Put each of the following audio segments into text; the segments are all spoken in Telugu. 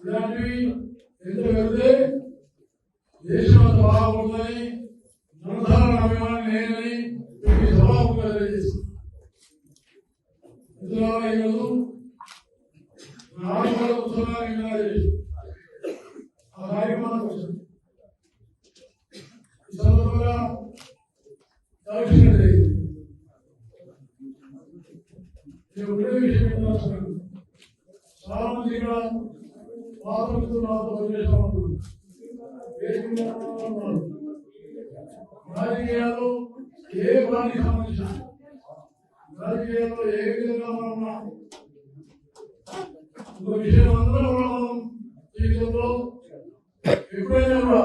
ఇలాంటివి ఎంత పెడితే దేశం అంత బాగుంటుందని మనసారా అభిమాని నేనని మీకు సభాముఖంగా తెలియజేస్తాను ఇందులో ఈరోజు నాలుగు వేల పుస్తకాలు ఇలా చేసి ఆ కార్యక్రమానికి వచ్చింది ఈ సందర్భంగా దక్షిణ జరిగింది నేను ఒకటే విషయం చెప్తున్నాను చాలా మంది ఇక్కడ పాత ఏ పార్టీ సంబంధించిన రాజకీయాల్లో ఏ విధంగా మనం ఉన్నాం ఒక విషయం అందరూ కూడా మనం జీవితంలో ఎప్పుడైనా కూడా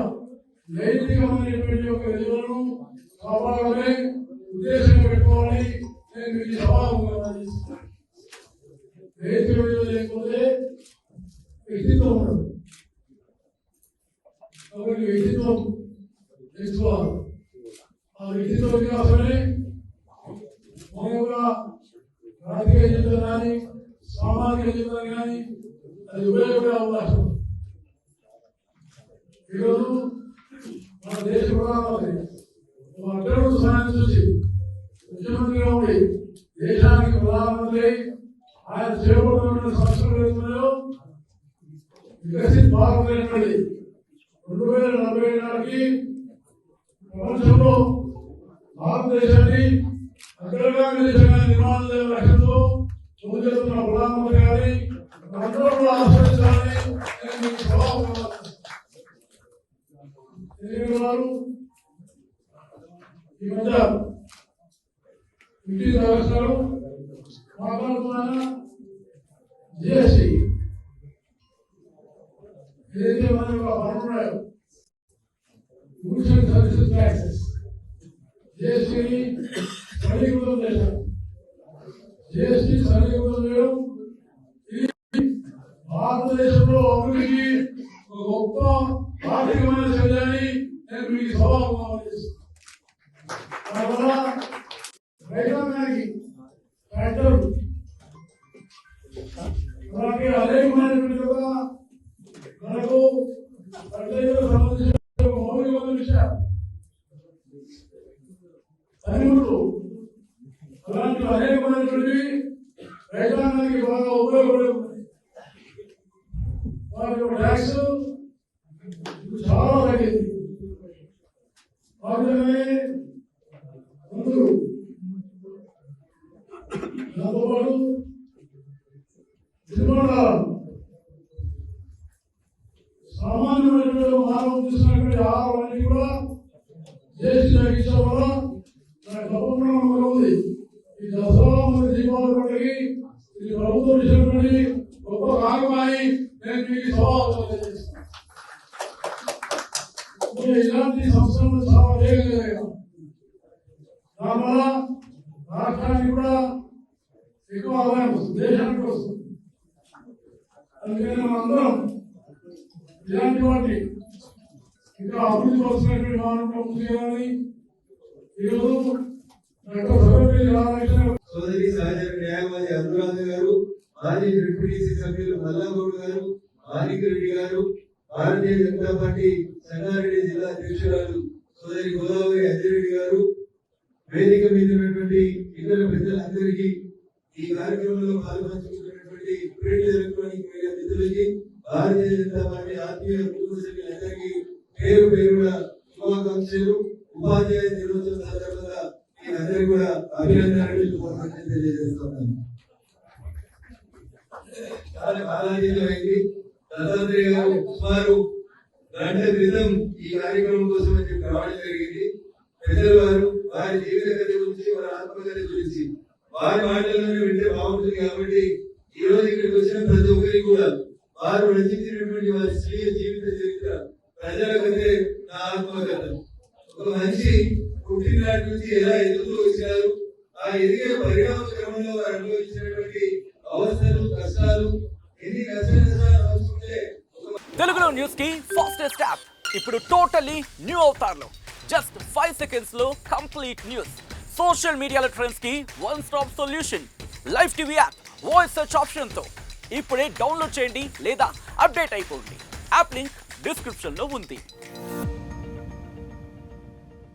నైతికమైనటువంటి ఒక విలువలను కాపాడాలని ఉద్దేశంగా వ్యక్తిత్వం ఉండదు కాబట్టి వ్యక్తిత్వం తెలుసుకోవాలి ఆ వ్యక్తిత్వ వికాసమే మన యొక్క రాజకీయ జీవితం కానీ సామాజిక జీవితం కానీ అది ఉపయోగపడే అవకాశం. ఈరోజు మన దేశ ప్రధానమంత్రి ఒక సాయం చూసి ముఖ్యమంత్రిగా ఉండి దేశానికి ప్రధానమంత్రి ఆయన చేపడుతున్న సంస్థలు వికసిత భారత్ రెండు వేల నలభై నాటికి ప్రపంచంలో భారతదేశాన్ని అగ్రగామి దేశంగా నిర్మాణం చేయాల లక్ష్యంతో ముందుకెళ్తున్న ప్రధానమంత్రి గారి అందరూ కూడా ఆశ్రయించాలని నేను మీకు ఈ మధ్య ఇంటి రాష్ట్రాలు మాట్లాడుతున్న జిఎస్టి ఏదైతే మన యొక్క పనున్నాయో గూడ్స్ సర్వీసెస్ ట్యాక్సెస్ జిఎస్టీని సరళీకృతం చేశారు జిఎస్టీ సరళీకృతం చేయడం భారతదేశంలో అభివృద్ధికి గొప్ప ఆర్థికమైన చర్యని నేను మీకు సభాముఖంగా చేస్తున్నాను రైతాంగానికి ట్రాక్టర్ అలాగే అనేకమైనటువంటి అలాంటి అనేకమైనటువంటి రైతాంగానికి బాగా ఉపయోగపడే వారి యొక్క ట్యాక్స్ ఇప్పుడు చాలా తగ్గింది వాటిలోనే ముందు దాంతో పాటు నిర్మాణాలు సామాన్యమైనటువంటి మానవం తీసుకున్నటువంటి ఆహారాన్ని కూడా చేసి తగ్గించడం వల్ల నాకు తప్పకుండా నమ్మకం ఉంది ఈ దసరా ఇది ప్రభుత్వం ఇచ్చినటువంటి గొప్ప కారణమని నేను మీకు సవాలు ఇలాంటి చాలా దానివల్ల రాష్ట్రానికి కూడా ఎక్కువ ఆదాయం వస్తుంది దేశానికి వస్తుంది. అందుకని ఇలాంటి ఇంకా అభివృద్ధి వస్తున్నటువంటి మానవ చేయాలని ఈరోజు డాక్టర్ సర్వపల్లి రాధాకృష్ణ సోదరి సహజ న్యాయవాది అనురాధ గారు మాజీ డిప్యూటీసీ సభ్యులు మల్లాగౌడ్ గారు మాణిక్ రెడ్డి గారు భారతీయ జనతా పార్టీ సంగారెడ్డి జిల్లా అధ్యక్షురాలు సోదరి గోదావరి అంజిరెడ్డి గారు వేదిక మీద ఉన్నటువంటి ఇతర పెద్దలందరికీ ఈ కార్యక్రమంలో పాల్పంచుకున్నటువంటి ప్రింట్ ఎలక్ట్రానిక్ మీడియా మిత్రులకి భారతీయ జనతా పార్టీ ఆత్మీయ కుటుంబ సభ్యులందరికీ పేరు పేరుగా శుభాకాంక్షలు ఉపాధ్యాయ దినోత్సవం సందర్భంగా మీ అందరికీ కూడా అభినందనలు శుభాకాంక్షలు తెలియజేస్తున్నాను. చాలా బాలాజీలమైంది దత్తాత్రేయ గారు సుమారు గంట క్రితం ఈ కార్యక్రమం కోసం అని చెప్పి రావడం జరిగింది. ప్రజల వారు వారి జీవిత కథ గురించి వారి ఆత్మకథ గురించి వారి మాటలను వింటే బాగుంటుంది కాబట్టి ఈ రోజు ఇక్కడికి వచ్చిన ప్రతి ఒక్కరికి కూడా వారు రచించినటువంటి వారి స్వీయ జీవిత చరిత్ర ప్రజల ప్రజలకంటే నా ఆత్మకథ. ఒక మనిషి పుట్టినాటి నుంచి ఎలా ఎదుగుతూ వచ్చారు? ఆ ఎదిగే పరిణామ క్రమంలో వారు అనుభవించినటువంటి అవస్థలు కష్టాలు ఎన్ని కష్ట నష్టాలు తెలుగులో న్యూస్కి ఫాస్టెస్ట్ యాప్ ఇప్పుడు టోటలీ న్యూ అవతార్లో. జస్ట్ ఫైవ్ సెకండ్స్లో కంప్లీట్ న్యూస్ సోషల్ మీడియాలో ట్రెండ్స్కి one stop solution live TV app voice search ఆప్షన్తో. ఇప్పుడే డౌన్లోడ్ చేయండి లేదా అప్డేట్ అయిపోండి. యాప్ లింక్ డిస్క్రిప్షన్లో ఉంది.